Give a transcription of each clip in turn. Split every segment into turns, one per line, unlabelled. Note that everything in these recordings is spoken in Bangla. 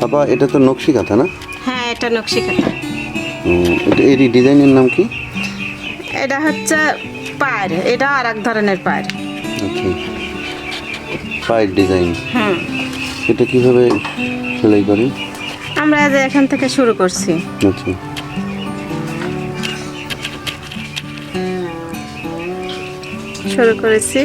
বাবা এটা তো নকশি কাঁথা না?
হ্যাঁ এটা নকশি কাঁথা।
এর ডিজাইনের নাম কি?
এটা হচ্ছে পায়ের এটা আর এক ধরনের পায়ের।
আচ্ছা পায়ের ডিজাইন।
হুম।
এটা কীভাবে সেলাই করে
আমরা এই যে এখান থেকে শুরু করছি।
আচ্ছা।
শুরু করেছি।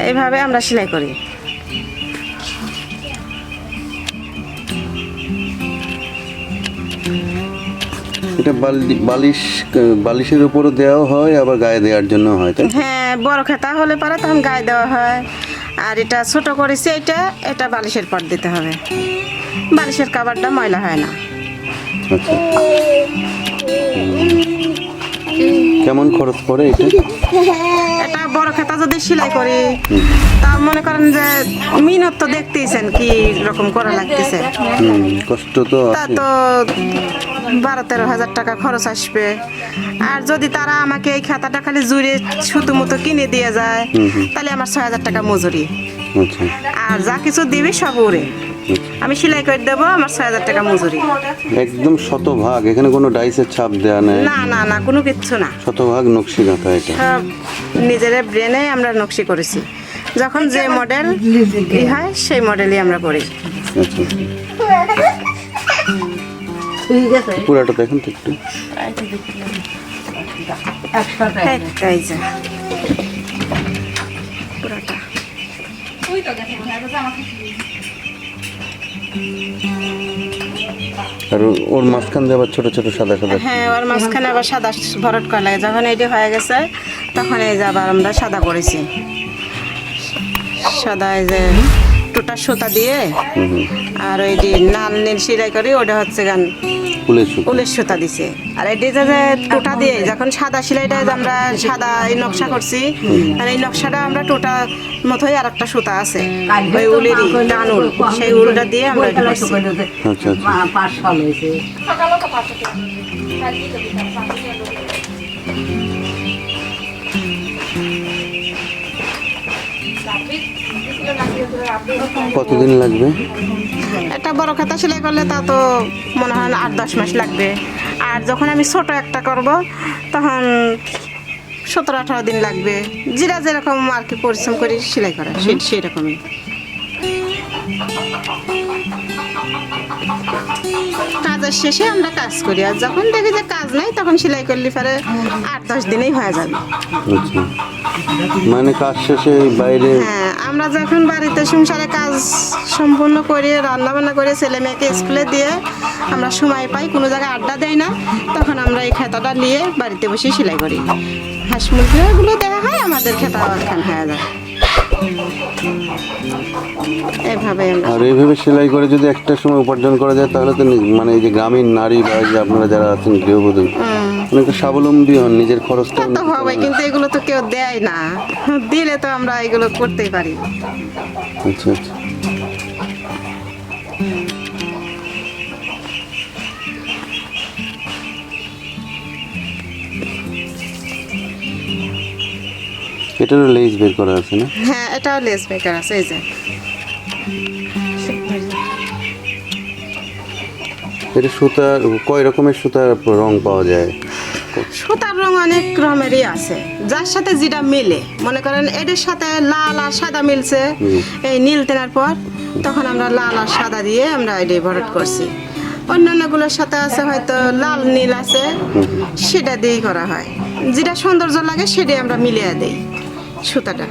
এইভাবে আমরা সেলাই করি।
এটা বালি- বালিশ বালিশের উপরও দেওয়া হয় আবার গায়ে দেওয়ার জন্য হয় তাই
হ্যাঁ বড় খেতা হলে পরে তখন গায়ে দেওয়া হয়। আর এটা ছোট করেছি এটা এটা বালিশের পর দিতে হবে। বালিশের কাবারটা ময়লা হয় না।
আচ্ছা। কেমন খরচ পড়ে এটা?
এটা বড় খেতা যদি সেলাই করি তা মনে করেন যে মিনত তো দেখতেইছেন কি রকম করা লাগতেছে।
কষ্ট তো
তা তো বারো তেরো হাজার টাকা খরচ আসবে। আর যদি তারা আমাকে এই খাতাটা খালি জুড়ে সুতো মতো কিনে দিয়ে যায় তাহলে আমার ছয় হাজার টাকা মজুরি।
আচ্ছা।
আর যা কিছু দিবি সব উড়ে আমি সেলাই করে দেবো আমার ছয় হাজার টাকা মজুরি।
একদম শতভাগ এখানে কোনো ডাইসের ছাপ দেওয়া নেই।
না না না কোনো কিচ্ছু না।
শতভাগ নকশি কাঁথা এটা।
সব নিজের ব্রেনে আমরা নকশি করেছি। যখন যে মডেল ই হয় সেই মডেলই আমরা করি।
আচ্ছা। পুরাটা দেখেন তো একটু।
এই- এই যে। পুরোটা।
আর ওর মাঝখান দিয়ে আবার ছোট ছোট সাদা সাদা।
হ্যাঁ ওর মাঝখানে আবার সাদা ভরট করা লাগে। যখন এটি হয়ে গেছে, তখন এই যে আবার আমরা সাদা করেছি। সাদা এই যে টুটা সুতা দিয়ে আর ওই যে লাল নীল সিলাই করি ওটা হচ্ছে গান। উলের সুতা। দিছে। আর এটি যে টোটা দিয়ে যখন সাদা সেলাইটা যে আমরা সাদা এই নকশা করছি আর এই নকশাটা আমরা টোটা মতোই আর একটা সুতা আছে। ওই উলেরই টান উল। সেই উলটা দিয়ে আমরা এটা করছি।
আচ্ছা আচ্ছা।
পাঁচ সাল হয়েছে।
কতদিন লাগবে?
একটা বড় খাতা সেলাই করলে তা তো মনে হয় আট দশ মাস লাগবে। আর যখন আমি ছোট একটা করব তখন সতেরো আঠারো দিন লাগবে। যেটা যেরকম আর কি পরিশ্রম করি সেলাই করা সেই সেরকমই কাজের শেষে আমরা কাজ করি আর যখন দেখি যে কাজ নাই তখন সেলাই করলে পরে আট দশ দিনেই হয়ে যাবে।
আচ্ছা। মানে কাজ শেষে বাইরে
হ্যাঁ আমরা যখন বাড়িতে সংসারে কাজ সম্পূর্ণ করে রান্না বান্না করে ছেলে মেয়েকে স্কুলে দিয়ে আমরা সময় পাই, কোনো জায়গায় আড্ডা দেয় না, তখন আমরা এই খেতাটা নিয়ে বাড়িতে বসে সেলাই করি। হাঁস মুরগিগুলো দেওয়া হয়, আমাদের খেতা খান হয়ে যায়।
আর এইভাবে সেলাই করে যদি একটা সময় উপার্জন করা যায় তাহলে তো মানে এই যে গ্রামীণ নারী বা যে আপনারা যারা আছেন গৃহবধূ অনেকটা স্বাবলম্বী হন নিজের খরচটা
তো হবে কিন্তু এগুলো তো কেউ দেয় না। দিলে তো আমরা এগুলো করতেই পারি।
আচ্ছা আচ্ছা। এটারও লেজ বের করা আছে না?
হ্যাঁ এটাও লেস মেকার আছে এই যে।
এটা সুতার কয় রকমের সুতার রং পাওয়া যায়?
সুতার রং অনেক রকমেরই আছে। যার সাথে যেটা মিলে মনে করেন এদের সাথে লাল আর সাদা মিলছে এই নীল তেনার পর তখন আমরা লাল আর সাদা দিয়ে আমরা এটাই ভরট করছি। অন্যান্যগুলোর সাথে আছে হয়তো লাল নীল আছে সেটা দিয়েই করা হয়। যেটা সৌন্দর্য লাগে সেটাই আমরা মিলিয়ে দিই। সুতাটা।